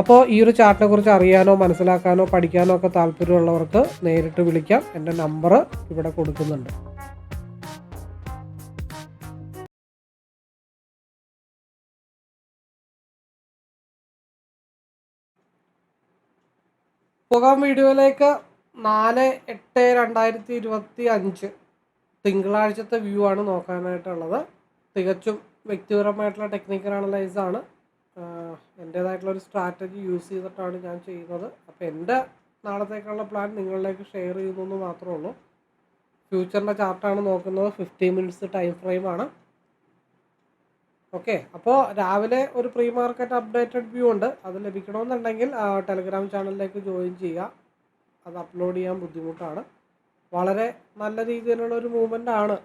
അപ്പോൾ ഈ ഒരു ചാർട്ടിനെ കുറിച്ച് അറിയാനോ മനസ്സിലാക്കാനോ പഠിക്കാനോ ഒക്കെ താല്പര്യമുള്ളവർക്ക് നേരിട്ട് വിളിക്കാം. എന്റെ നമ്പർ ഇവിടെ കൊടുക്കുന്നുണ്ട്. പോകാം വീഡിയോയിലേക്ക്. നാല് എട്ട് രണ്ടായിരത്തി ഇരുപത്തി അഞ്ച്. തിങ്കളാഴ്ചത്തെ വ്യൂ ആണ് നോക്കാനായിട്ടുള്ളത്. തികച്ചും വ്യക്തിപരമായിട്ടുള്ള ടെക്നിക്കൽ അനലൈസ് ആണ് എന്റേതായിട്ടുള്ള ഒരു സ്ട്രാറ്റജി യൂസ് ചെയ്തിട്ടാണ് ഞാൻ ചെയ്യുന്നത്. അപ്പോൾ എന്റെ നാളത്തേക്കുള്ള പ്ലാൻ നിങ്ങളിലേക്ക് ഷെയർ ചെയ്യുന്നു എന്ന് മാത്രമേ ഉള്ളൂ. ഫ്യൂച്ചറിന്റെ ചാർട്ടാണ് നോക്കുന്നത്. ഫിഫ്റ്റി മിനിറ്റ്സ് ടൈം ഫ്രെയിമാണ് ഓക്കെ അപ്പോൾ രാവിലെ ഒരു പ്രീ മാർക്കറ്റ് അപ്ഡേറ്റഡ് വ്യൂ ഉണ്ട്. അത് ലഭിക്കണമെന്നുണ്ടെങ്കിൽ ടെലഗ്രാം ചാനലിലേക്ക് ജോയിൻ ചെയ്യുക. അത് അപ്ലോഡ് ചെയ്യാൻ ബുദ്ധിമുട്ടാണ്. വളരെ നല്ല രീതിയിലുള്ള ഒരു മൂവ്മെന്റ് ആണ്.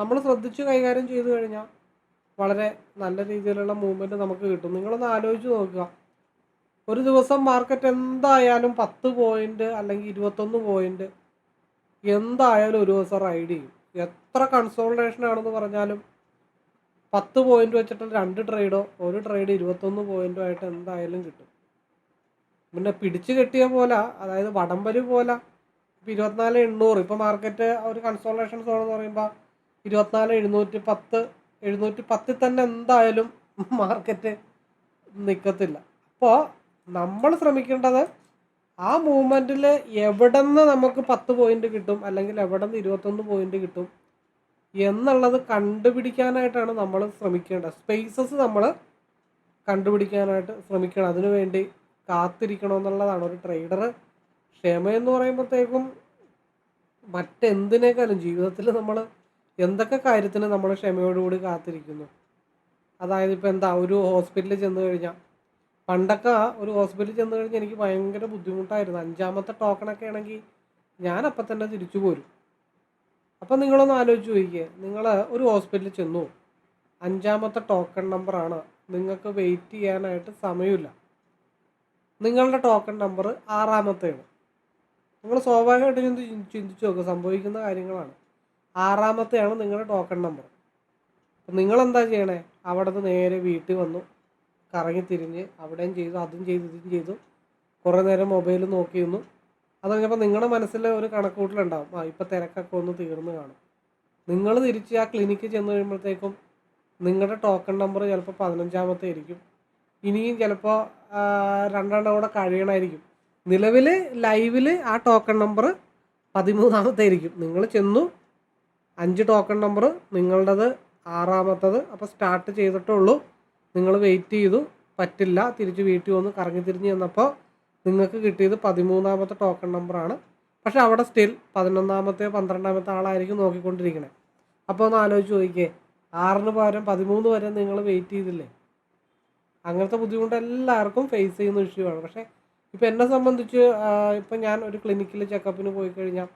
നമ്മൾ ശ്രദ്ധിച്ച് കൈകാര്യം ചെയ്തു കഴിഞ്ഞാൽ വളരെ നല്ല രീതിയിലുള്ള മൂവ്മെന്റ് നമുക്ക് കിട്ടും. നിങ്ങളൊന്ന് ആലോചിച്ച് നോക്കുക. ഒരു ദിവസം മാർക്കറ്റ് എന്തായാലും പത്ത് പോയിന്റ് അല്ലെങ്കിൽ ഇരുപത്തൊന്ന് പോയിന്റ് എന്തായാലും ഒരു ദിവസം റൈഡ് ചെയ്യും. എത്ര കൺസോൾട്ടേഷൻ ആണെന്ന് പറഞ്ഞാലും പത്ത് പോയിന്റ് വെച്ചിട്ട് രണ്ട് ട്രേഡോ ഒരു ട്രേഡ് ഇരുപത്തൊന്ന് പോയിന്റോ ആയിട്ട് എന്തായാലും കിട്ടും. പിന്നെ പിടിച്ചു കെട്ടിയ പോലെ അതായത് വടംവലി പോലെ. ഇപ്പം ഇരുപത്തിനാല് എണ്ണൂറ്. ഇപ്പം മാർക്കറ്റ് ഒരു കൺസോൾട്ടേഷൻ സോൺ എന്ന് പറയുമ്പോൾ ഇരുപത്തിനാല് എഴുന്നൂറ്റി പത്ത് എഴുന്നൂറ്റി പത്തിൽ തന്നെ എന്തായാലും മാർക്കറ്റ് നിൽക്കത്തില്ല അപ്പോൾ നമ്മൾ ശ്രമിക്കേണ്ടത് ആ മൂവ്മെന്റിൽ എവിടെ നിന്ന് നമുക്ക് പത്ത് പോയിന്റ് കിട്ടും അല്ലെങ്കിൽ എവിടെ നിന്ന് ഇരുപത്തൊന്ന് പോയിന്റ് കിട്ടും എന്നുള്ളത് കണ്ടുപിടിക്കാനായിട്ടാണ് നമ്മൾ ശ്രമിക്കേണ്ടത്. സ്പേസസ് നമ്മൾ കണ്ടുപിടിക്കാനായിട്ട് ശ്രമിക്കണം. അതിനുവേണ്ടി കാത്തിരിക്കണം എന്നുള്ളതാണ് ഒരു ട്രേഡർ ക്ഷമ എന്ന് പറയുമ്പോഴത്തേക്കും മറ്റെന്തിനേക്കാളും ജീവിതത്തിൽ നമ്മൾ എന്തൊക്കെ കാര്യത്തിന് നമ്മൾ ക്ഷമയോടുകൂടി കാത്തിരിക്കുന്നു? അതായത് ഇപ്പോൾ എന്താ ഒരു ഹോസ്പിറ്റലിൽ ചെന്ന് കഴിഞ്ഞാൽ പണ്ടൊക്കെ ഒരു ഹോസ്പിറ്റലിൽ ചെന്ന് കഴിഞ്ഞാൽ എനിക്ക് ഭയങ്കര ബുദ്ധിമുട്ടായിരുന്നു. അഞ്ചാമത്തെ ടോക്കണൊക്കെ ആണെങ്കിൽ ഞാൻ അപ്പം തന്നെ തിരിച്ചു പോരും. അപ്പം നിങ്ങളൊന്ന് ആലോചിച്ച് നോക്കിയേ നിങ്ങൾ ഒരു ഹോസ്പിറ്റലിൽ ചെന്നു അഞ്ചാമത്തെ ടോക്കൺ നമ്പറാണ് നിങ്ങൾക്ക് വെയിറ്റ് ചെയ്യാനായിട്ട് സമയമില്ല. നിങ്ങളുടെ ടോക്കൺ നമ്പർ ആറാമത്തെയാണ് നിങ്ങൾ സ്വാഭാവികമായിട്ട് ചിന്തി ചിന്തിച്ച് നോക്കുക സംഭവിക്കുന്ന കാര്യങ്ങളാണ്. ആറാമത്തെയാണ് നിങ്ങളുടെ ടോക്കൺ നമ്പർ അപ്പം നിങ്ങളെന്താ ചെയ്യണേ? അവിടെ നിന്ന് നേരെ വീട്ടിൽ വന്നു. കറങ്ങി തിരിഞ്ഞ് അവിടെയും ചെയ്തു അതും ചെയ്തു ഇതും ചെയ്തു. കുറേ നേരം മൊബൈൽ നിന്നു. അത് കഴിഞ്ഞപ്പോൾ നിങ്ങളുടെ മനസ്സിൽ ഒരു കണക്കൂട്ടലുണ്ടാവും ആ ഇപ്പം തിരക്കൊക്കെ ഒന്ന് തീർന്നു കാണും. നിങ്ങൾ തിരിച്ച് ആ ക്ലിനിക്കിൽ ചെന്ന് കഴിയുമ്പോഴത്തേക്കും നിങ്ങളുടെ ടോക്കൺ നമ്പർ ചിലപ്പോൾ പതിനഞ്ചാമത്തെ ആയിരിക്കും. ഇനിയും ചിലപ്പോൾ രണ്ടെണ്ണം കൂടെ കഴിയണമായിരിക്കും നിലവിൽ ലൈവിൽ ആ ടോക്കൺ നമ്പർ പതിമൂന്നാമത്തെ ആയിരിക്കും. നിങ്ങൾ ചെന്നു അഞ്ച് ടോക്കൺ നമ്പർ നിങ്ങളുടേത് ആറാമത്തത്. അപ്പോൾ സ്റ്റാർട്ട് ചെയ്തിട്ടേ ഉള്ളൂ. നിങ്ങൾ വെയിറ്റ് ചെയ്തു. പറ്റില്ല. തിരിച്ച് വീട്ടിൽ വന്ന് കറങ്ങി തിരിഞ്ഞ് ചെന്നപ്പോൾ നിങ്ങൾക്ക് കിട്ടിയത് പതിമൂന്നാമത്തെ ടോക്കൺ നമ്പറാണ് പക്ഷേ അവിടെ സ്റ്റിൽ പതിനൊന്നാമത്തെ പന്ത്രണ്ടാമത്തെ ആളായിരിക്കും നോക്കിക്കൊണ്ടിരിക്കണേ. അപ്പോൾ ഒന്ന് ആലോചിച്ച് നോക്കിക്കേ. ആറിന് പകരം പതിമൂന്ന് വരെ നിങ്ങൾ വെയിറ്റ് ചെയ്തില്ലേ? അങ്ങനത്തെ ബുദ്ധിമുട്ട് എല്ലാവർക്കും ഫേസ് ചെയ്യുന്ന ഇഷ്യൂ ആണ്. പക്ഷേ ഇപ്പം എന്നെ സംബന്ധിച്ച് ഇപ്പം ഞാൻ ഒരു ക്ലിനിക്കിൽ ചെക്കപ്പിന് പോയി കഴിഞ്ഞാൽ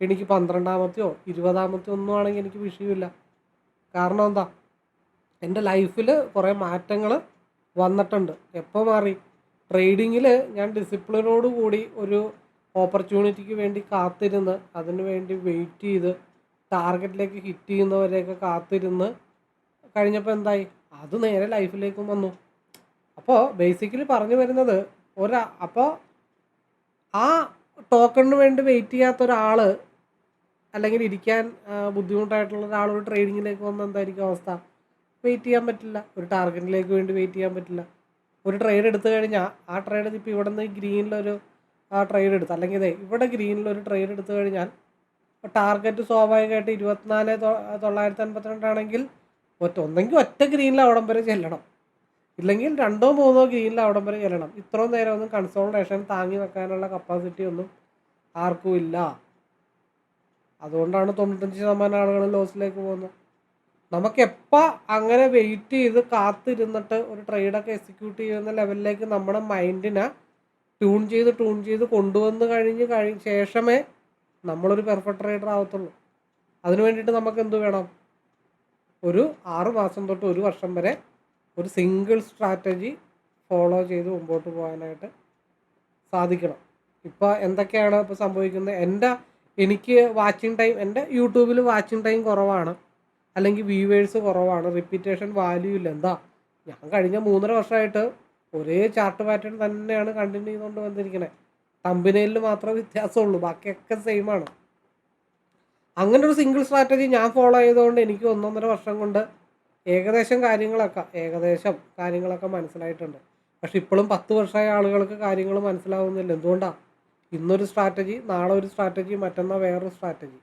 എനിക്ക് പന്ത്രണ്ടാമത്തെയോ ഇരുപതാമത്തെയോ ഒന്നും ആണെങ്കിൽ എനിക്ക് വിഷയമില്ല. കാരണം എന്താ? എന്റെ ലൈഫിൽ കുറേ മാറ്റങ്ങൾ വന്നിട്ടുണ്ട്. എപ്പോൾ മാറി? ട്രേഡിങ്ങിൽ ഞാൻ ഡിസിപ്ലിനോട് കൂടി ഒരു ഓപ്പർച്യൂണിറ്റിക്ക് വേണ്ടി കാത്തിരുന്ന് അതിനു വേണ്ടി വെയിറ്റ് ചെയ്ത് ടാർഗറ്റിലേക്ക് ഹിറ്റ് ചെയ്യുന്നവരെയൊക്കെ കാത്തിരുന്ന് കഴിഞ്ഞപ്പോൾ എന്തായി? അത് നേരെ ലൈഫിലേക്കും വന്നു. അപ്പോൾ ബേസിക്കലി പറഞ്ഞു വരുന്നത് ഒരാ അപ്പോൾ ആ ടോക്കണിന് വേണ്ടി വെയിറ്റ് ചെയ്യാത്ത ഒരാൾ അല്ലെങ്കിൽ ഇരിക്കാൻ ബുദ്ധിമുട്ടായിട്ടുള്ള ഒരാൾ ട്രെയിനിങ്ങിലേക്ക് വന്ന എന്തായിരിക്കും അവസ്ഥ? വെയിറ്റ് ചെയ്യാൻ പറ്റില്ല. ഒരു ടാർഗറ്റിലേക്ക് വേണ്ടി വെയിറ്റ് ചെയ്യാൻ പറ്റില്ല. ഒരു ട്രേഡ് എടുത്തു കഴിഞ്ഞാൽ ആ ട്രേഡ് ഇപ്പോൾ ഇവിടെ നിന്ന് ഗ്രീനിലൊരു ട്രേഡ് എടുത്ത്. അല്ലെങ്കിൽ ഇതേ ഇവിടെ ഗ്രീനിലൊരു ട്രേഡ് എടുത്തു കഴിഞ്ഞാൽ ടാർഗറ്റ് സ്വാഭാവികമായിട്ട് ഇരുപത്തിനാല് തൊള്ളായിരത്തി അൻപത്തിരണ്ടാണെങ്കിൽ ഒറ്റ ഒന്നെങ്കിൽ ഒറ്റ ഗ്രീനിൽ അവിടം വരെ ചെല്ലണം. ഇല്ലെങ്കിൽ രണ്ടോ മൂന്നോ ഗ്രീനിൽ അവിടം വരെ ചെല്ലണം. ഇത്രയും നേരം ഒന്നും കൺസോൾട്ടേഷൻ താങ്ങി വെക്കാനുള്ള കപ്പാസിറ്റി ഒന്നും ആർക്കും ഇല്ല. അതുകൊണ്ടാണ് തൊണ്ണൂറ്റഞ്ച് ശതമാനം ആളുകൾ ലോസിലേക്ക് പോകുന്നത് നമുക്ക് എപ്പോൾ അങ്ങനെ വെയിറ്റ് ചെയ്ത് കാത്തിരുന്നിട്ട് ഒരു ട്രേഡൊക്കെ എക്സിക്യൂട്ട് ചെയ്യുന്ന ലെവലിലേക്ക് നമ്മുടെ മൈൻഡിനെ ട്യൂൺ ചെയ്ത് ട്യൂൺ ചെയ്ത് കൊണ്ടുവന്ന് കഴിഞ്ഞ് കഴി ശേഷമേ നമ്മളൊരു പെർഫെക്റ്റ് ട്രേഡർ ആവത്തുള്ളൂ. അതിന് വേണ്ടിയിട്ട് നമുക്ക് എന്ത് വേണം? ഒരു ആറ് മാസം തൊട്ട് ഒരു വർഷം വരെ ഒരു സിംഗിൾ സ്ട്രാറ്റജി ഫോളോ ചെയ്ത് മുമ്പോട്ട് പോകാനായിട്ട് സാധിക്കണം. ഇപ്പോൾ എന്തൊക്കെയാണ് ഇപ്പോൾ സംഭവിക്കുന്നത് എന്റെ എനിക്ക് വാച്ചിങ് ടൈം എന്റെ യൂട്യൂബിൽ വാച്ചിങ് ടൈം കുറവാണ്. അല്ലെങ്കിൽ വ്യൂവേഴ്സ് കുറവാണ്. റിപ്പീറ്റേഷൻ വാല്യൂ ഇല്ല. എന്താ? ഞാൻ കഴിഞ്ഞ മൂന്നര വർഷമായിട്ട് ഒരേ ചാർട്ട് പാറ്റേൺ തന്നെയാണ് കണ്ടിന്യൂ ചെയ്തുകൊണ്ട് വന്നിരിക്കുന്നത് തമ്പിനയിൽ മാത്രമേ വ്യത്യാസമുള്ളൂ. ബാക്കിയൊക്കെ സെയിമാണ് അങ്ങനെ ഒരു സിംഗിൾ സ്ട്രാറ്റജി ഞാൻ ഫോളോ ചെയ്തുകൊണ്ട് എനിക്ക് ഒന്നൊന്നര വർഷം കൊണ്ട് ഏകദേശം കാര്യങ്ങളൊക്കെ ഏകദേശം കാര്യങ്ങളൊക്കെ മനസ്സിലായിട്ടുണ്ട്. പക്ഷെ ഇപ്പോഴും പത്ത് വർഷമായ ആളുകൾക്ക് കാര്യങ്ങൾ മനസ്സിലാവുന്നില്ല. എന്തുകൊണ്ടാണ് ഇന്നൊരു സ്ട്രാറ്റജി നാളെ ഒരു സ്ട്രാറ്റജി മറ്റന്നാൾ വേറൊരു സ്ട്രാറ്റജി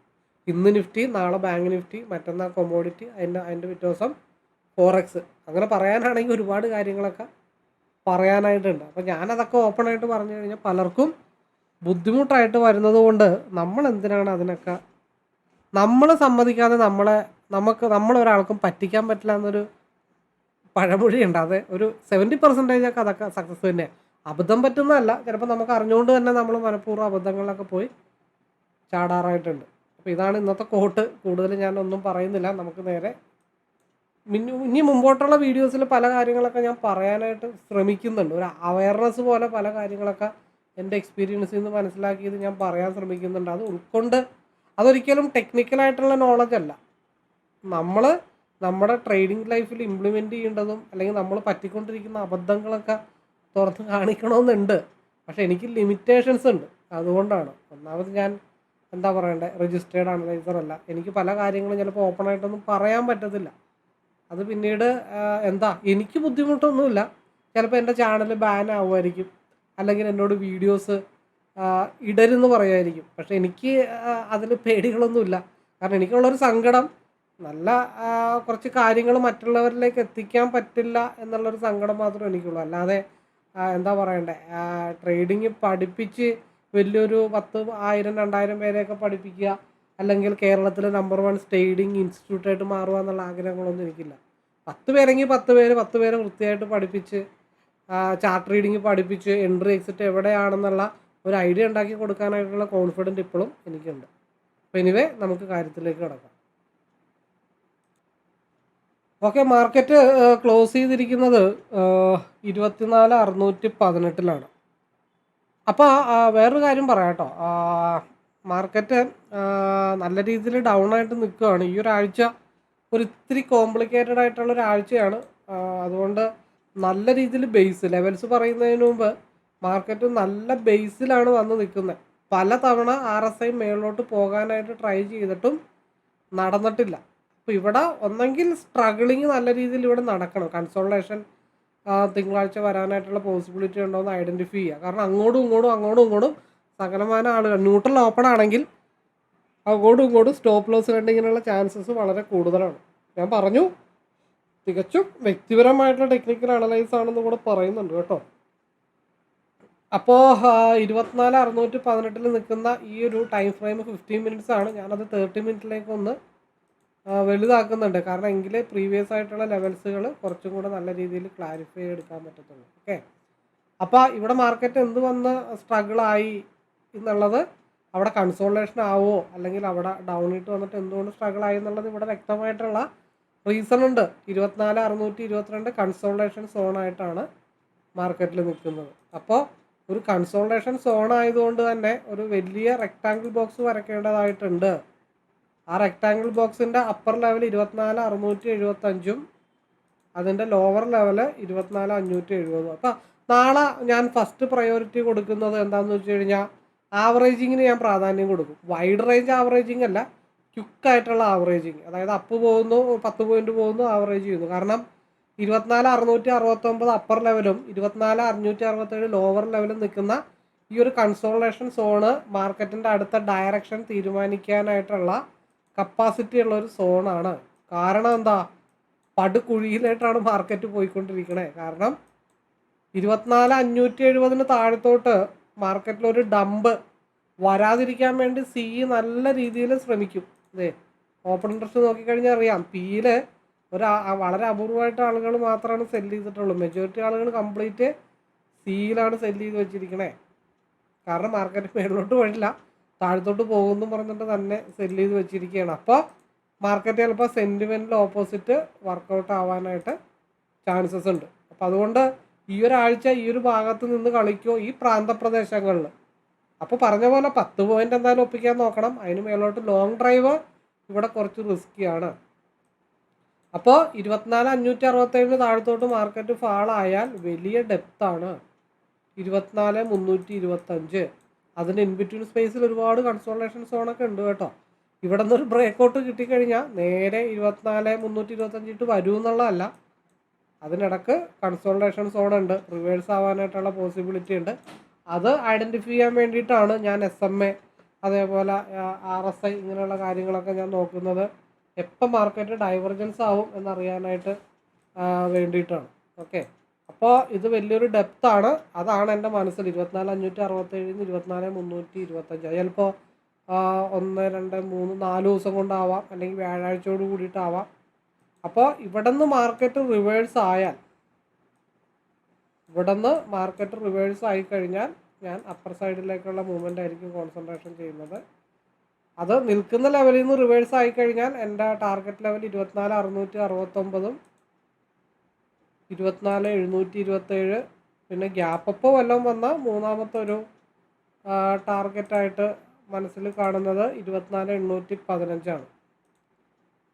ഇന്ന് നിഫ്റ്റി നാളെ ബാങ്ക് നിഫ്റ്റി മറ്റന്നാൾ കൊമോഡിറ്റി അതിന്റെ അതിന്റെ പിറ്റേ ദിവസം ഫോറക്സ് അങ്ങനെ പറയാനാണെങ്കിൽ ഒരുപാട് കാര്യങ്ങളൊക്കെ പറയാനായിട്ടുണ്ട്. അപ്പോൾ ഞാനതൊക്കെ ഓപ്പണായിട്ട് പറഞ്ഞു കഴിഞ്ഞാൽ പലർക്കും ബുദ്ധിമുട്ടായിട്ട് വരുന്നത് കൊണ്ട് നമ്മൾ എന്തിനാണ് അതിനൊക്കെ നമ്മൾ സമ്മതിക്കാതെ നമ്മളെ നമുക്ക് നമ്മളൊരാൾക്കും പറ്റിക്കാൻ പറ്റില്ല എന്നൊരു പഴമൊഴിയുണ്ട് അത് ഒരു സെവന്റി പെർസെന്റേജൊക്കെ അതൊക്കെ സക്സസ് തന്നെയാണ് അബദ്ധം പറ്റുന്നതല്ല. ചിലപ്പോൾ നമുക്ക് അറിഞ്ഞുകൊണ്ട് തന്നെ നമ്മൾ മനഃപൂർവം അബദ്ധങ്ങളിലൊക്കെ പോയി ചാടാറായിട്ടുണ്ട്. അപ്പോൾ ഇതാണ് ഇന്നത്തെ കോട്ട് കൂടുതൽ ഞാൻ ഒന്നും പറയുന്നില്ല. നമുക്ക് നേരെ മിന്നു ഇനി മുമ്പോട്ടുള്ള വീഡിയോസിൽ പല കാര്യങ്ങളൊക്കെ ഞാൻ പറയാനായിട്ട് ശ്രമിക്കുന്നുണ്ട്. ഒരു അവയർനെസ് പോലെ പല കാര്യങ്ങളൊക്കെ എന്റെ എക്സ്പീരിയൻസിൽ നിന്ന് മനസ്സിലാക്കിയത് ഞാൻ പറയാൻ ശ്രമിക്കുന്നുണ്ട്. അത് ഉൾക്കൊണ്ട് അതൊരിക്കലും ടെക്നിക്കലായിട്ടുള്ള നോളജ് അല്ല. നമ്മൾ നമ്മുടെ ട്രേഡിംഗ് ലൈഫിൽ ഇംപ്ലിമെന്റ് ചെയ്യേണ്ടതും അല്ലെങ്കിൽ നമ്മൾ പറ്റിക്കൊണ്ടിരിക്കുന്ന അബദ്ധങ്ങളൊക്കെ തുറന്ന് കാണിക്കണമെന്നുണ്ട്. പക്ഷെ എനിക്ക് ലിമിറ്റേഷൻസ് ഉണ്ട്. അതുകൊണ്ടാണ്. ഒന്നാമത് ഞാൻ എന്താ പറയണ്ടേ? രജിസ്റ്റേർഡ് അനലൈസർ അല്ല. എനിക്ക് പല കാര്യങ്ങളും ചിലപ്പോൾ ഓപ്പൺ ആയിട്ടൊന്നും പറയാൻ പറ്റത്തില്ല. അത് പിന്നീട് എന്താ? എനിക്ക് ബുദ്ധിമുട്ടൊന്നുമില്ല. ചിലപ്പോൾ എന്റെ ചാനൽ ബാൻ ആവുമായിരിക്കും. അല്ലെങ്കിൽ എന്നോട് വീഡിയോസ് ഇടരുന്ന് പറയുമായിരിക്കും പക്ഷെ എനിക്ക് അതിൽ പേടികളൊന്നുമില്ല. കാരണം എനിക്കുള്ളൊരു സങ്കടം നല്ല കുറച്ച് കാര്യങ്ങൾ മറ്റുള്ളവരിലേക്ക് എത്തിക്കാൻ പറ്റില്ല എന്നുള്ളൊരു സങ്കടം മാത്രമേ എനിക്കുള്ളൂ. അല്ലാതെ എന്താ പറയണ്ടേ? ട്രേഡിങ് പഠിപ്പിച്ച് വലിയൊരു പത്ത് ആയിരം രണ്ടായിരം പേരെയൊക്കെ പഠിപ്പിക്കുക അല്ലെങ്കിൽ കേരളത്തിലെ നമ്പർ വൺ സ്റ്റേഡിങ് ഇൻസ്റ്റിറ്റ്യൂട്ടായിട്ട് മാറുക എന്നുള്ള ആഗ്രഹങ്ങളൊന്നും എനിക്കില്ല. പത്ത് പേരെങ്കിൽ പത്ത് പേര് പത്ത് പേരെ വൃത്തിയായിട്ട് പഠിപ്പിച്ച് ചാർട്ട് റീഡിങ് പഠിപ്പിച്ച് എൻട്രി എക്സിറ്റ് എവിടെയാണെന്നുള്ള ഒരു ഐഡിയ ഉണ്ടാക്കി കൊടുക്കാനായിട്ടുള്ള കോൺഫിഡന്റ് ഇപ്പോഴും എനിക്കുണ്ട്. അപ്പോൾ എനിവേ നമുക്ക് കാര്യത്തിലേക്ക് കിടക്കാം. ഓക്കെ മാർക്കറ്റ് ക്ലോസ് ചെയ്തിരിക്കുന്നത് ഇരുപത്തിനാല് അറുന്നൂറ്റി പതിനെട്ടിലാണ്. അപ്പോൾ വേറൊരു കാര്യം പറയാം കേട്ടോ. മാർക്കറ്റ് നല്ല രീതിയിൽ ഡൗൺ ആയിട്ട് നിൽക്കുകയാണ്. ഈ ഒരാഴ്ച ഒരു ഇത്തിരി കോംപ്ലിക്കേറ്റഡ് ആയിട്ടുള്ള ഒരാഴ്ചയാണ് അതുകൊണ്ട് നല്ല രീതിയിൽ ബേസ് ലെവൽസ് പറയുന്നതിന് മുമ്പ് മാർക്കറ്റ് നല്ല ബേസിലാണ് വന്ന് നിൽക്കുന്നത്. പല തവണ ആർ എസ് ഐ മേളിലോട്ട് പോകാനായിട്ട് ട്രൈ ചെയ്തിട്ടും നടന്നിട്ടില്ല. അപ്പോൾ ഇവിടെ ഒന്നെങ്കിൽ സ്ട്രഗിളിങ് നല്ല രീതിയിൽ ഇവിടെ നടക്കണം. കൺസോൾട്ടേഷൻ തിങ്കളാഴ്ച വരാനായിട്ടുള്ള പോസിബിലിറ്റി ഉണ്ടോ എന്ന് ഐഡന്റിഫൈ ചെയ്യുക കാരണം അങ്ങോട്ടും ഇങ്ങോട്ടും അങ്ങോട്ടും ഇങ്ങോട്ടും സകലമാന ആളുകൾ ന്യൂട്രൽ ഓപ്പൺ ആണെങ്കിൽ അങ്ങോട്ടും ഇങ്ങോട്ടും സ്റ്റോപ്പ് ലോസ് കണ്ടിങ്ങനെയുള്ള ചാൻസസ് വളരെ കൂടുതലാണ്. ഞാൻ പറഞ്ഞു തികച്ചും വ്യക്തിപരമായിട്ടുള്ള ടെക്നിക്കൽ അനലൈസ് ആണെന്ന് കൂടെ പറയുന്നുണ്ട് കേട്ടോ. അപ്പോൾ ഇരുപത്തിനാല് അറുന്നൂറ്റി പതിനെട്ടിൽ നിൽക്കുന്ന ഈ ഒരു ടൈം ഫ്രെയിം ഫിഫ്റ്റീൻ മിനിറ്റ്സ് ആണ്. ഞാനത് തേർട്ടി മിനിറ്റിലേക്ക് ഒന്ന് വലുതാക്കുന്നുണ്ട്. കാരണം എങ്കിൽ പ്രീവിയസ് ആയിട്ടുള്ള ലെവൽസുകൾ കുറച്ചും കൂടെ നല്ല രീതിയിൽ ക്ലാരിഫൈ എടുക്കാൻ പറ്റത്തുള്ളൂ. ഓക്കെ അപ്പോൾ ഇവിടെ മാർക്കറ്റ് എന്ത് വന്ന് സ്ട്രഗിളായി എന്നുള്ളത് അവിടെ കൺസോളേഷൻ ആവോ അല്ലെങ്കിൽ അവിടെ ഡൗൺ ഇട്ട് വന്നിട്ട് എന്തുകൊണ്ട് സ്ട്രഗിൾ ആയി എന്നുള്ളത് ഇവിടെ വ്യക്തമായിട്ടുള്ള റീസൺ ഉണ്ട്. ഇരുപത്തിനാല് അറുന്നൂറ്റി ഇരുപത്തിരണ്ട് കൺസോളേഷൻ സോണായിട്ടാണ് മാർക്കറ്റിൽ നിൽക്കുന്നത്. അപ്പോൾ ഒരു കൺസോളേഷൻ സോൺ ആയതുകൊണ്ട് തന്നെ ഒരു വലിയ റെക്ടാങ്കിൾ ബോക്സ് വരയ്ക്കേണ്ടതായിട്ടുണ്ട്. ആ റെക്റ്റാങ്കിൾ ബോക്സിന്റെ അപ്പർ ലെവൽ ഇരുപത്തിനാല് അറുന്നൂറ്റി എഴുപത്തഞ്ചും അതിന്റെ ലോവർ ലെവൽ ഇരുപത്തിനാല് അഞ്ഞൂറ്റി എഴുപതും അപ്പോൾ നാളെ ഞാൻ ഫസ്റ്റ് പ്രയോറിറ്റി കൊടുക്കുന്നത് എന്താണെന്ന് വെച്ച് കഴിഞ്ഞാൽ ആവറേജിങ്ങിന് ഞാൻ പ്രാധാന്യം കൊടുക്കും. വൈഡ് റേഞ്ച് ആവറേജിങ് അല്ല ക്യുക്കായിട്ടുള്ള ആവറേജിങ് അതായത് അപ്പ് പോകുന്നു പത്ത് പോയിന്റ് പോകുന്നു ആവറേജ് ചെയ്യുന്നു. കാരണം ഇരുപത്തിനാല് അറുന്നൂറ്റി അറുപത്തൊമ്പത് അപ്പർ ലെവലും ഇരുപത്തിനാല് അറുന്നൂറ്റി അറുപത്തേഴ് ലോവർ ലെവലും നിൽക്കുന്ന ഈ ഒരു കൺസോളേഷൻ സോണ് മാർക്കറ്റിന്റെ അടുത്ത ഡയറക്ഷൻ തീരുമാനിക്കാനായിട്ടുള്ള കപ്പാസിറ്റി ഉള്ള ഒരു സോണാണ് കാരണം എന്താ? പടുകുഴിയിലായിട്ടാണ് മാർക്കറ്റ് പോയിക്കൊണ്ടിരിക്കണേ. കാരണം ഇരുപത്തിനാല് അഞ്ഞൂറ്റി എഴുപതിന് താഴത്തോട്ട് മാർക്കറ്റിൽ ഒരു ഡംപ് വരാതിരിക്കാൻ വേണ്ടി സി നല്ല രീതിയിൽ ശ്രമിക്കും. അതെ ഓപ്പൺ ഇൻട്രസ്റ്റ് നോക്കിക്കഴിഞ്ഞാൽ അറിയാം. പിയിൽ ഒരു വളരെ അപൂർവമായിട്ട് ആളുകൾ മാത്രമാണ് സെല്ല് ചെയ്തിട്ടുള്ളൂ. മെജോറിറ്റി ആളുകൾ കംപ്ലീറ്റ് സിയിലാണ് സെല്ല് ചെയ്ത് വെച്ചിരിക്കണേ. കാരണം മാർക്കറ്റ് മേളിലോട്ട് വഴില്ല താഴത്തോട്ട് പോകുന്നു പറഞ്ഞിട്ട് തന്നെ സെല്ല് ചെയ്ത് വെച്ചിരിക്കുകയാണ്. അപ്പോൾ മാർക്കറ്റ് ചിലപ്പോൾ സെന്റിമെന്റിൽ ഓപ്പോസിറ്റ് വർക്കൗട്ട് ആവാനായിട്ട് ചാൻസസ് ഉണ്ട്. അപ്പോൾ അതുകൊണ്ട് ഈ ഒരാഴ്ച ഈ ഒരു ഭാഗത്ത് നിന്ന് കളിക്കുമോ ഈ പ്രാന്തപ്രദേശങ്ങളിൽ. അപ്പോൾ പറഞ്ഞ പോലെ പത്ത് പോയിന്റ് എന്തായാലും ഒപ്പിക്കാൻ നോക്കണം. അതിന് മേലോട്ട് ലോങ് ഡ്രൈവ് ഇവിടെ കുറച്ച് റിസ്ക്കിയാണ് അപ്പോൾ ഇരുപത്തിനാല് അഞ്ഞൂറ്റി അറുപത്തേഴിന് താഴത്തോട്ട് മാർക്കറ്റ് ഫാളായാൽ വലിയ ഡെപ്താണ് ഇരുപത്തിനാല് മുന്നൂറ്റി ഇരുപത്തഞ്ച് അതിന്റെ ഇൻബിറ്റ്വീൻ സ്പേസിൽ ഒരുപാട് കൺസോളേഷൻ സോണൊക്കെ ഉണ്ട് കേട്ടോ. ഇവിടെ നിന്ന് ഒരു ബ്രേക്ക് ഔട്ട് കിട്ടിക്കഴിഞ്ഞാൽ നേരെ ഇരുപത്തിനാല് മുന്നൂറ്റി ഇരുപത്തഞ്ചിട്ട് വരൂ എന്നുള്ളതല്ല. അതിനിടക്ക് കൺസോൾട്ടേഷൻ സോൺ ഉണ്ട്. റിവേഴ്സ് ആവാനായിട്ടുള്ള പോസിബിലിറ്റി ഉണ്ട്. അത് ഐഡന്റിഫൈ ചെയ്യാൻ വേണ്ടിയിട്ടാണ് ഞാൻ എസ് എം എ അതേപോലെ ആർ എസ് ഐ ഇങ്ങനെയുള്ള കാര്യങ്ങളൊക്കെ ഞാൻ നോക്കുന്നത്. എപ്പോൾ മാർക്കറ്റ് ഡൈവർജൻസ് ആവും എന്നറിയാനായിട്ട് വേണ്ടിയിട്ടാണ്. ഓക്കെ അപ്പോൾ ഇത് വലിയൊരു ഡെപ്താണ് അതാണ് എന്റെ മനസ്സിൽ ഇരുപത്തിനാല് അഞ്ഞൂറ്റി അറുപത്തേഴിന് ഇരുപത്തിനാല് മുന്നൂറ്റി ഇരുപത്തഞ്ച്. ചിലപ്പോൾ ഒന്ന് രണ്ട് മൂന്ന് നാല് ദിവസം കൊണ്ടാവാം. അല്ലെങ്കിൽ വ്യാഴാഴ്ചയോട് കൂടിയിട്ടാവാം. അപ്പോൾ ഇവിടെ നിന്ന് മാർക്കറ്റ് റിവേഴ്സ് ആയാൽ ഇവിടെ നിന്ന് മാർക്കറ്റ് റിവേഴ്സ് ആയി കഴിഞ്ഞാൽ ഞാൻ അപ്പർ സൈഡിലേക്കുള്ള മൂവ്മെന്റ് ആയിരിക്കും കോൺസെൻട്രേഷൻ ചെയ്യുന്നത്. അത് നിൽക്കുന്ന ലെവലിൽ നിന്ന് റിവേഴ്സ് ആയി കഴിഞ്ഞാൽ എന്റെ ടാർഗറ്റ് ലെവൽ ഇരുപത്തിനാല് അറുന്നൂറ്റി അറുപത്തൊമ്പതും ഇരുപത്തിനാല് എഴുന്നൂറ്റി ഇരുപത്തേഴ് പിന്നെ ഗ്യാപ്പ് വല്ലതും വന്ന മൂന്നാമത്തെ ഒരു ടാർഗറ്റായിട്ട് മനസ്സിൽ കാണുന്നത് ഇരുപത്തിനാല് എണ്ണൂറ്റി പതിനഞ്ചാണ്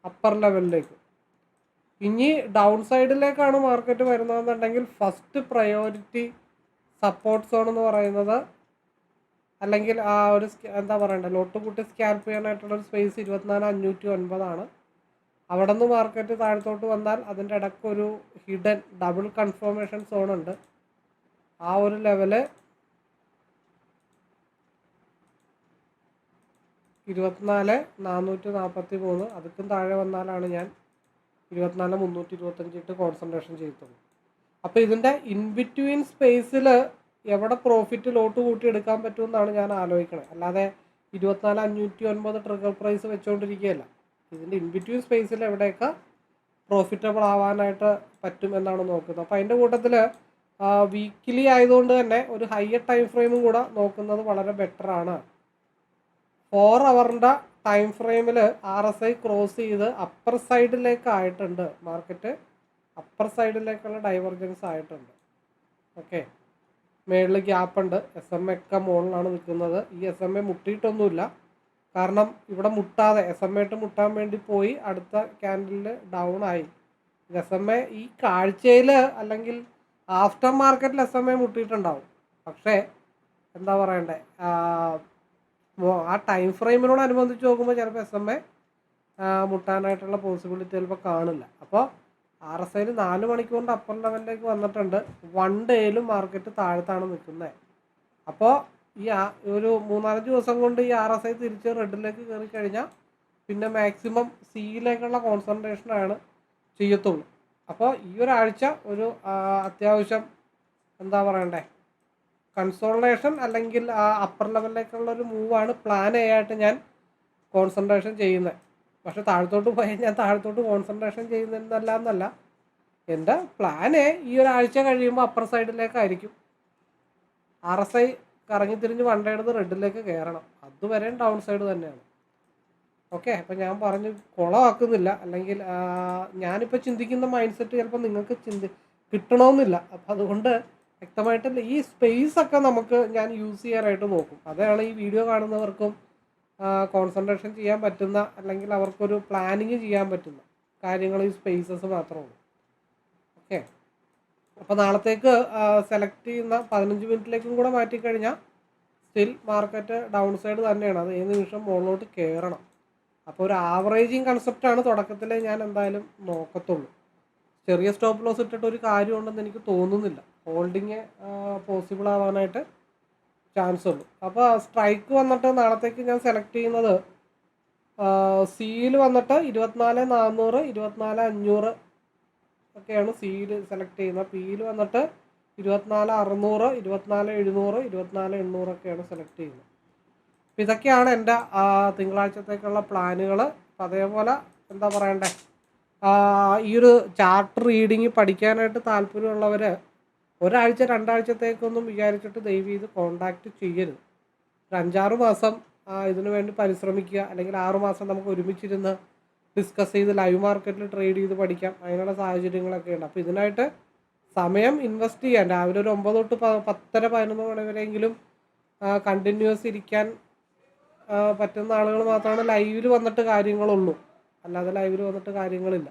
അപ്പർ ലെവലിലേക്ക് ഇനി ഡൗൺ സൈഡിലേക്കാണ് മാർക്കറ്റ് വരുന്നതെന്നുണ്ടെങ്കിൽ ഫസ്റ്റ് പ്രയോറിറ്റി സപ്പോർട്ട് സോൺ എന്ന് പറയുന്നത് അല്ലെങ്കിൽ ആ ഒരു എന്താ പറയണ്ടേ ലോട്ട് കൂട്ടി സ്കാൽപ്പ് ചെയ്യാനായിട്ടുള്ള ഒരു സ്പേസ് ഇരുപത്തിനാല് അഞ്ഞൂറ്റി ഒൻപതാണ് അവിടെ നിന്ന് മാർക്കറ്റ് താഴത്തോട്ട് വന്നാൽ അതിന്റെ ഇടയ്ക്ക് ഒരു ഹിഡൻ ഡബിൾ കൺഫർമേഷൻ സോൺ ഉണ്ട്. ആ ഒരു ലെവൽ ഇരുപത്തിനാല് നാനൂറ്റി നാൽപ്പത്തി മൂന്ന് അതിക്കും താഴെ വന്നാലാണ് ഞാൻ ഇരുപത്തിനാല് മുന്നൂറ്റി ഇരുപത്തഞ്ച് ഇട്ട് കോൺസെൻട്രേഷൻ ചെയ്യത്തുള്ളൂ. അപ്പോൾ ഇതിന്റെ ഇൻബിറ്റ്വീൻ സ്പേസിൽ എവിടെ പ്രോഫിറ്റ് ലോട്ട് കൂട്ടി എടുക്കാൻ പറ്റുമെന്നാണ് ഞാൻ ആലോചിക്കണത് അല്ലാതെ ഇരുപത്തിനാല് അഞ്ഞൂറ്റി ഒൻപത് ട്രിഗർ പ്രൈസ് വെച്ചുകൊണ്ടിരിക്കുകയല്ല ഇതിന്റെ ഇൻബിറ്റ്വീൻ സ്പേസിൽ എവിടെയൊക്കെ പ്രോഫിറ്റബിൾ ആവാനായിട്ട് പറ്റും എന്നാണ് നോക്കുന്നത്. അപ്പോൾ അതിന്റെ കൂട്ടത്തിൽ വീക്കിലി ആയതുകൊണ്ട് തന്നെ ഒരു ഹയർ ടൈം ഫ്രെയിമും കൂടെ നോക്കുന്നത് വളരെ ബെറ്ററാണ് ഫോർ അവറിന്റെ ടൈം ഫ്രെയിമിൽ ആർ എസ് ഐ ക്രോസ് ചെയ്ത് അപ്പർ സൈഡിലേക്ക് ആയിട്ടുണ്ട് മാർക്കറ്റ് അപ്പർ സൈഡിലേക്കുള്ള ഡൈവർജൻസ് ആയിട്ടുണ്ട്. ഓക്കെ മേളിൽ ഗ്യാപ്പ് ഉണ്ട്. എസ് എം ഒക്കെ മുകളിലാണ് നിൽക്കുന്നത്. ഈ എസ് എം എ മുട്ടിയിട്ടൊന്നുമില്ല. കാരണം ഇവിടെ മുട്ടാതെ എസ് എം എട്ട് മുട്ടാൻ വേണ്ടി പോയി അടുത്ത ക്യാൻഡിലിൽ ഡൗൺ ആയി. എസ് എം എ ഈ കാഴ്ചയിൽ അല്ലെങ്കിൽ ആഫ്റ്റർ മാർക്കറ്റിൽ എസ് എം എ മുട്ടിയിട്ടുണ്ടാവും. പക്ഷേ എന്താ പറയണ്ടേ ആ, ടൈം ഫ്രെയിമിനോട് അനുബന്ധിച്ച് നോക്കുമ്പോൾ ചിലപ്പോൾ എസ് എം എ മുട്ടാനായിട്ടുള്ള പോസിബിലിറ്റി ചിലപ്പോൾ കാണില്ല. അപ്പോൾ ആർ എസ് ഐയിൽ നാല് മണിക്കൂറിന്റെ അപ്പർ ലെവലിലേക്ക് വന്നിട്ടുണ്ട്. വൺ ഡേയിലും മാർക്കറ്റ് താഴത്താണ് നിൽക്കുന്നത് അപ്പോൾ ഈ ഒരു മൂന്നാലഞ്ച് ദിവസം കൊണ്ട് ഈ ആർ എസ് ഐ തിരിച്ച് റെഡിലേക്ക് കയറി കഴിഞ്ഞാൽ പിന്നെ മാക്സിമം സിയിലേക്കുള്ള കോൺസെൻട്രേഷനാണ് ചെയ്യത്തുള്ളൂ. അപ്പോൾ ഈ ഒരാഴ്ച ഒരു അത്യാവശ്യം എന്താ പറയണ്ടേ? കൺസോളേഷൻ അല്ലെങ്കിൽ ആ അപ്പർ ലെവലിലേക്കുള്ള ഒരു മൂവാണ് പ്ലാൻ ആയിട്ട് ഞാൻ കോൺസെൻട്രേഷൻ ചെയ്യുന്നത്. പക്ഷെ താഴത്തോട്ട് പോയാൽ ഞാൻ താഴത്തോട്ട് കോൺസെൻട്രേഷൻ ചെയ്യുന്നതല്ല എന്നല്ല എന്റെ പ്ലാന് ഈ ഒരാഴ്ച കഴിയുമ്പോൾ അപ്പർ സൈഡിലേക്കായിരിക്കും ആർ എസ് ഐ കറങ്ങി തിരിഞ്ഞ് വണ്ടയെടുത്ത് റെഡിലേക്ക് കയറണം. അതുവരെയും ഡൗൺ സൈഡ് തന്നെയാണ്. ഓക്കെ അപ്പം ഞാൻ പറഞ്ഞു കുളമാക്കുന്നില്ല. അല്ലെങ്കിൽ ഞാനിപ്പോൾ ചിന്തിക്കുന്ന മൈൻഡ് സെറ്റ് ചിലപ്പോൾ നിങ്ങൾക്ക് ചിന്തി കിട്ടണമെന്നില്ല അപ്പം അതുകൊണ്ട് വ്യക്തമായിട്ട് ഈ സ്പേസ് ഒക്കെ നമുക്ക് ഞാൻ യൂസ് ചെയ്യാനായിട്ട് നോക്കും. അതാണ് ഈ വീഡിയോ കാണുന്നവർക്കും കോൺസെൻട്രേഷൻ ചെയ്യാൻ പറ്റുന്ന അല്ലെങ്കിൽ അവർക്കൊരു പ്ലാനിങ് ചെയ്യാൻ പറ്റുന്ന കാര്യങ്ങൾ ഈ സ്പേസസ് മാത്രമാണ് ഓക്കെ. അപ്പോൾ നാളത്തേക്ക് സെലക്ട് ചെയ്യുന്ന പതിനഞ്ച് മിനിറ്റിലേക്കും കൂടെ മാറ്റിക്കഴിഞ്ഞാൽ സ്റ്റിൽ മാർക്കറ്റ് ഡൗൺ സൈഡ് തന്നെയാണ്. അത് ഏത് നിമിഷം മുകളിലോട്ട് കയറണം അപ്പോൾ ഒരു ആവറേജിങ് കൺസെപ്റ്റാണ് തുടക്കത്തിൽ ഞാൻ എന്തായാലും നോക്കത്തുള്ളൂ. ചെറിയ സ്റ്റോപ്പ് ലോസ് ഇട്ടിട്ട് ഒരു കാര്യമുണ്ടെന്ന് എനിക്ക് തോന്നുന്നില്ല. ഹോൾഡിങ് പോസിബിൾ ആവാനായിട്ട് ചാൻസ് ഉള്ളൂ. അപ്പോൾ സ്ട്രൈക്ക് വന്നിട്ട് നാളത്തേക്ക് ഞാൻ സെലക്ട് ചെയ്യുന്നത് സിയിൽ വന്നിട്ട് ഇരുപത്തിനാല് നാനൂറ് ഇരുപത്തിനാല് അഞ്ഞൂറ് ഒക്കെയാണ് സിയിൽ സെലക്ട് ചെയ്യുന്നത്. പിയിൽ വന്നിട്ട് ഇരുപത്തിനാല് അറുന്നൂറ് ഇരുപത്തിനാല് എഴുന്നൂറ് ഇരുപത്തിനാല് എണ്ണൂറൊക്കെയാണ് സെലക്ട് ചെയ്യുന്നത്. അപ്പം ഇതൊക്കെയാണ് എന്റെ തിങ്കളാഴ്ചത്തേക്കുള്ള പ്ലാനുകൾ അപ്പം അതേപോലെ എന്താ പറയണ്ടേ? ഈ ഒരു ചാർട്ട് റീഡിങ് പഠിക്കാനായിട്ട് താല്പര്യമുള്ളവർ ഒരാഴ്ച രണ്ടാഴ്ചത്തേക്കൊന്നും വിചാരിച്ചിട്ട് ദയവ് ചെയ്ത് കോണ്ടാക്ട് ചെയ്യരുത്. ഒരു അഞ്ചാറ് മാസം ഇതിനു വേണ്ടി പരിശ്രമിക്കുക. അല്ലെങ്കിൽ ആറുമാസം നമുക്ക് ഒരുമിച്ചിരുന്ന് ഡിസ്കസ് ചെയ്ത് ലൈവ് മാർക്കറ്റിൽ ട്രേഡ് ചെയ്ത് പഠിക്കാം. അതിനുള്ള സാഹചര്യങ്ങളൊക്കെ ഉണ്ട്. അപ്പോൾ ഇതിനായിട്ട് സമയം ഇൻവെസ്റ്റ് ചെയ്യാൻ രാവിലെ ഒരു ഒമ്പത് തൊട്ട് പത്തര പതിനൊന്ന് മണി വരെയെങ്കിലും കണ്ടിന്യൂസ് ഇരിക്കാൻ പറ്റുന്ന ആളുകൾ മാത്രമാണ് ലൈവിൽ വന്നിട്ട് കാര്യങ്ങളുള്ളൂ. അല്ലാതെ ലൈവിൽ വന്നിട്ട് കാര്യങ്ങളില്ല.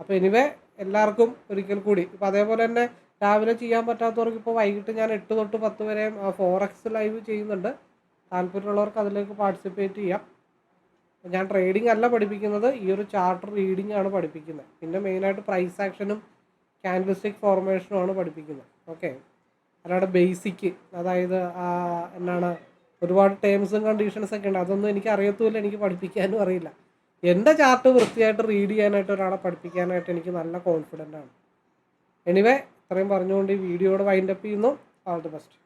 അപ്പോൾ എനിവേ എല്ലാവർക്കും ഒരിക്കൽ കൂടി. ഇപ്പോൾ അതേപോലെ തന്നെ രാവിലെ ചെയ്യാൻ പറ്റാത്തവർക്ക് ഇപ്പോൾ വൈകിട്ട് ഞാൻ എട്ട് തൊട്ട് പത്ത് വരെയും ഫോറക്സ് ലൈവ് ചെയ്യുന്നുണ്ട്. താല്പര്യമുള്ളവർക്ക് അതിലേക്ക് പാർട്ടിസിപ്പേറ്റ് ചെയ്യാം. ഞാൻ ട്രേഡിംഗ് അല്ല പഠിപ്പിക്കുന്നത് ഈ ഒരു ചാർട്ടർ റീഡിംഗ് ആണ് പഠിപ്പിക്കുന്നത്. പിന്നെ മെയിനായിട്ട് പ്രൈസ് ആക്ഷനും ക്യാൻഡിസ്റ്റിക് ഫോർമേഷനും ആണ് പഠിപ്പിക്കുന്നത്. ഓക്കെ അല്ലാതെ ബേസിക് അതായത് എന്നാണ് ഒരുപാട് ടേംസും കണ്ടീഷൻസ് ഒക്കെ ഉണ്ട്. അതൊന്നും എനിക്ക് അറിയത്തുമില്ല എനിക്ക് പഠിപ്പിക്കാനും അറിയില്ല. എന്റെ ചാർട്ട് വൃത്തിയായിട്ട് റീഡ് ചെയ്യാനായിട്ട് ഒരാളെ പഠിപ്പിക്കാനായിട്ട് എനിക്ക് നല്ല കോൺഫിഡന്റ് ആണ്. എനിവേ ഇത്രയും പറഞ്ഞുകൊണ്ട് ഈ വീഡിയോയുടെ വൈൻഡപ്പ് ചെയ്യുന്നു. All the best